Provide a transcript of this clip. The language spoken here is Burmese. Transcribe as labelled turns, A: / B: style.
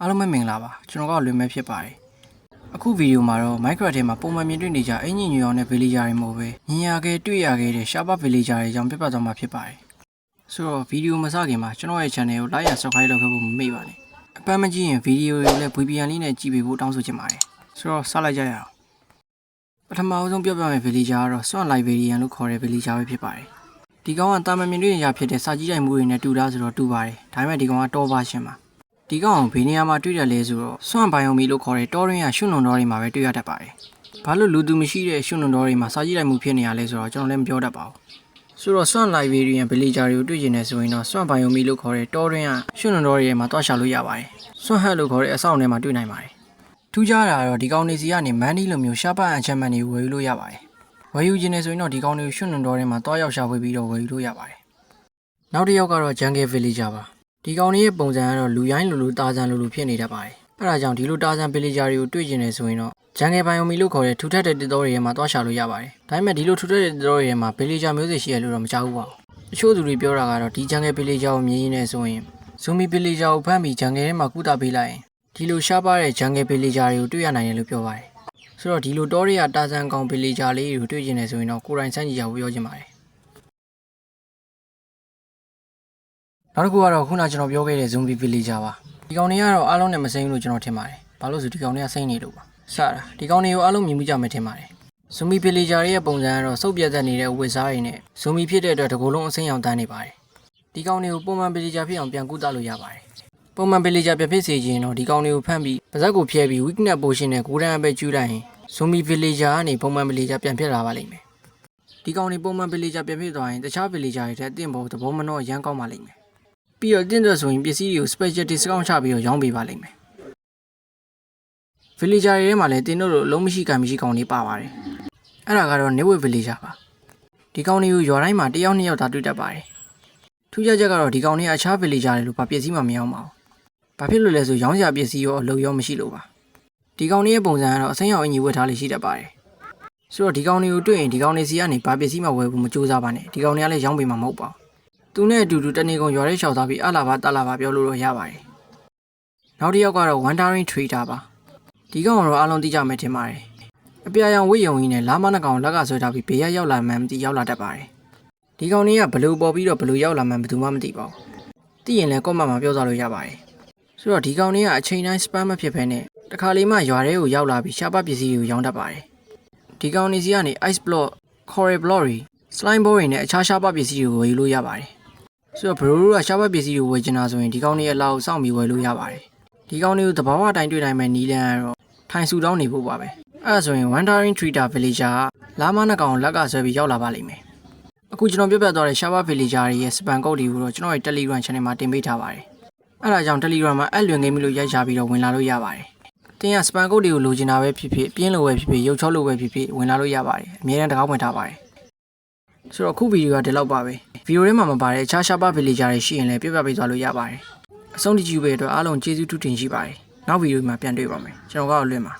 A: အားလုံးပဲမင်္ဂလာပါကျွန်တော်ကလွင်မဲ့ဖြစ်ပါတယ်အခုဗီဒီယိုမှာတော့ Minecraft ထဲမှာပုံမှန်မြင်တွေ့နေကြအင်ဂျင်ညူအောင်တဲ့ villager တွေမို့ပဲမြင်ရခဲ့တွေ့ရခဲ့တဲ့ရှားပါ villager တွေအကြောင်းပြပြသွားမှာဖြစ်ပါတယ်ဆိုတော့ဗီဒီယိုမစခင်မှာကျွန်တော်ရဲ့ channel ကို like ရ subscribe လုပ်ခဲ့ဖို့မမေ့ပါနဲ့အပန်းမကြည့်ရင်ဗီဒီယိုတွေကိုလည်း VPN လေးနဲ့ကြည့်ပေးဖို့တောင်းဆိုချင်ပါတယ်ဆိုတော့စလိုက်ကြရအောင်ပထမအဆုံးပြောပြမယ့် villager ကတော့ Swan Liberian လို့ခေါ်တဲ့ villager ပဲဖြစ်ပါတယ်ဒီကောင်ကတာမန်မြင်တွေ့နေကြဖြစ်တဲ့စာကြီးတိုင်မှုတွေနဲ့တူတာဆိုတော့တူပါတယ်ဒါပေမဲ့ဒီကောင်ကတော့ပါရှင်ပါ ဒီကောင်အောင်ဘေးနေရာမှာတွေ့တယ်လဲဆိုတော့စွန့်ဘိုင်ယိုမီလို့ခေါ်တဲ့တောရင်းရရှုနုံတော်တွေမှာပဲတွေ့ရတတ်ပါတယ်။ဘာလို့လူသူမရှိတဲ့ရှုနုံတော်တွေမှာစာကြည့်လိုက်မှုဖြစ်နေရလဲဆိုတော့ကျွန်တော်လည်းမပြောတတ်ပါဘူး။ဆိုတော့စွန့် Liberian Villager တွေကိုတွေ့ကျင်နေဆိုရင်တော့စွန့်ဘိုင်ယိုမီလို့ခေါ်တဲ့တောရင်းရရှုနုံတော်တွေမှာတွားရှာလို့ရပါတယ်။စွန့်ဟက်လို့ခေါ်တဲ့အဆောက်အအုံထဲမှာတွေ့နိုင်ပါတယ်။ထူးခြားတာကတော့ဒီကောင်တွေစီကနေမန်ဒီလိုမျိုးရှားပတ်အန်ချမ်းမန်တွေဝယ်ယူလို့ရပါတယ်။ဝယ်ယူခြင်းနေဆိုရင်တော့ဒီကောင်တွေကိုရှုနုံတော်တွေမှာတွားရောက်ရှာဖွေပြီးတော့ဝယ်ယူလို့ရပါတယ်။နောက်တစ်ယောက်ကတော့ Jungle Villager ပါ။ ဒီကောင်လေးရဲ့ပုံစံကတော့လူရိုင်းလူလူတာဇန်လူလူဖြစ်နေတတ်ပါတယ်။အဲဒါကြောင့်ဒီလိုတာဇန်ဗီလေဂျာတွေကိုတွေ့ကျင်နေဆိုရင်တော့ဂျန်ငယ်ဘိုင်ယိုမီလို့ခေါ်တဲ့ထူထပ်တဲ့တစ်တော်တွေထဲမှာတွားရှာလို့ရပါတယ်။ဒါပေမဲ့ဒီလိုထူထပ်တဲ့တစ်တော်တွေထဲမှာဗီလေဂျာမျိုးစစ်ရှိရလို့တော့မကြောက်ဘူးပါဘူး။တချို့သူတွေပြောတာကတော့ဒီဂျန်ငယ်ဗီလေဂျာကိုမြင်ရင်းနေဆိုရင်ဇူမီဗီလေဂျာကိုဖမ်းပြီးဂျန်ငယ်ထဲမှာကုသပေးလိုက်ရင်ဒီလိုရှားပါတဲ့ဂျန်ငယ်ဗီလေဂျာတွေကိုတွေ့ရနိုင်တယ်လို့ပြောပါတယ်။ဆိုတော့ဒီလိုတောတွေကတာဇန်ကောင်ဗီလေဂျာလေးတွေကိုတွေ့ကျင်နေဆိုရင်တော့ကိုယ်တိုင်စမ်းကြည့်ကြဖို့ပြောချင်ပါတယ်။ နောက်တစ်ခုကတော့ခုနကျွန်တော်ပြောခဲ့တဲ့ zombie villager ပါဒီကောင်တွေကတော့အားလုံးနဲ့မစိမ်းဘူးလို့ကျွန်တော်ထင်ပါတယ်ဘာလို့ဆိုဒီကောင်တွေကစိမ်းနေလို့ပါစတာဒီကောင်တွေကိုအားလုံးမြင်မှုကြမယ်ထင်ပါတယ် zombie villager ရဲ့ပုံစံကတော့စုပ်ပြတ်သက်နေတဲ့ဝစ်စားတွေနဲ့ zombie ဖြစ်တဲ့အတွက်တကူလုံးအစိမ်းအောင်တန်းနေပါတယ်ဒီကောင်တွေကိုပုံမှန် villager ဖြစ်အောင်ပြန်ကူးသလို့ရပါတယ်ပုံမှန် villager ပြန်ဖြစ်စေချင်တော့ဒီကောင်တွေကိုဖမ်းပြီးပါဇက်ကိုဖျဲပြီး weakness potion နဲ့ကိုယ်တန်းအပဲကျူးလိုက်ရင် zombie villager ကနေပုံမှန် villager ပြန်ဖြစ်လာပါလိမ့်မယ်ဒီကောင်တွေပုံမှန် villager ပြန်ဖြစ်သွားရင်တခြား villager တွေထက်အသင့်ဖို့သဘောမနှောရမ်းကောင်းပါလိမ့်မယ် ပြီးတော့တင့်တဲ့ဆိုရင်ပစ္စည်းတွေကို special discount ချပြီးတော့ရောင်းပေးပါလိမ့်မယ် villager တွေထဲမှာလည်းတင်းတို့လိုအလုံးမရှိကံမရှိကောင်တွေပါပါတယ်အဲ့ဒါကတော့ new villager ပါဒီကောင်တွေကိုရွာတိုင်းမှာတစ်ယောက်နှစ်ယောက်သာတွေ့တတ်ပါတယ်ထူးခြားချက်ကတော့ဒီကောင်တွေကအခြား villager တွေလိုဘာပစ္စည်းမှမရောင်းပါဘူးဘာဖြစ်လို့လဲဆိုရောင်းစရာပစ္စည်းရောအလုပ်ရောမရှိလို့ပါဒီကောင်တွေရဲ့ပုံစံကတော့အစိမ်းရောင်အင်ကြီးဝတ်ထားလေးရှိတတ်ပါတယ်ဆိုတော့ဒီကောင်တွေကိုတွေ့ရင်ဒီကောင်တွေစီကနေဘာပစ္စည်းမှဝယ်ဖို့မကြိုးစားပါနဲ့ဒီကောင်တွေကလည်းရောင်းပေးမှာမဟုတ်ပါဘူး သူနဲ့အတူတူတနေကုန်ရွာထဲလျှောက်သားပြီးအလာပါတလာပါပြောလို့တော့ရပါတယ်။နောက်တစ်ယောက်ကတော့ Wandering Trader ပါ။ဒီကောင်ကတော့အားလုံးသိကြမယ်ထင်ပါတယ်။အပြာရောင်ဝိယုံကြီးနဲ့လာမနှကောင်လက်ကဆွဲထားပြီးဘေးရရောက်လာမှန်းမသိရောက်လာတတ်ပါတယ်။ဒီကောင်တွေကဘလူပေါ်ပြီးတော့ဘလူရောက်လာမှန်းဘယ်သူမှမသိပါဘူး။သိရင်လည်း comment မှာပြောသွားလို့ရပါတယ်။ဆိုတော့ဒီကောင်တွေကအချိန်တိုင်း spam မဖြစ်ဘဲနဲ့တခါလေးမှရွာထဲကိုရောက်လာပြီးရှားပါပစ္စည်းတွေကိုရောင်းတတ်ပါတယ်။ဒီကောင်တွေစီကနေ ice block, coral block တွေ slime ball တွေနဲ့အခြားရှားပါပစ္စည်းတွေကိုဝယ်ယူလို့ရပါတယ်။ ဆိုတော့ဘရိုတို့ကရှားပတ်ပစ္စည်းတွေဝယ်ချင်တာဆိုရင်ဒီကောင်းလေးရဲ့လောက်စောင့်ပြီးဝယ်လို့ရပါတယ်ဒီကောင်းလေးကိုတဘာဝအတိုင်းတွေ့နိုင်မဲ့နီလန်ကတော့ထိုင်ဆူတောင်းနေဖို့ပါပဲအဲ့ဒါဆိုရင် Wandering Trader Villager ကလာမနှကောင်လက်ကဆွဲပြီးရောက်လာပါလိမ့်မယ်အခုကျွန်တော်ပြပြသွားတဲ့ Shaba Villager တွေရဲ့ spam code တွေကိုတော့ကျွန်တော်ရဲ့ Telegram channel မှာတင်ပေးထားပါတယ်အဲ့ဒါကြောင့် Telegram မှာအဲ့လွင်ကိန်းမလို့ရိုက်ချပြီးတော့ဝင်လာလို့ရပါတယ်တင်းက spam code တွေကိုလိုချင်တာပဲဖြစ်ဖြစ်ပြင်းလို့ပဲဖြစ်ဖြစ်ရုပ်ချောလို့ပဲဖြစ်ဖြစ်ဝင်လာလို့ရပါတယ်အများအားတကောင်းဝင်ထားပါတယ် ဆိုတော့အခုဗီဒီယိုကဒီလောက်ပါပဲဗီဒီယိုထဲမှာမပါတဲ့အခြားရှားပါဗီလေဂျာတွေရှိရင်လည်းပြပြပေးသွားလို့ရပါတယ်အဆုံးတကြည့်ပဲအတွက်အားလုံးကျေးဇူးတူတင်ရှိပါတယ်နောက်ဗီဒီယိုမှာပြန်တွေ့ပါမယ်ကျွန်တော်ကတော့လွင့်ပါ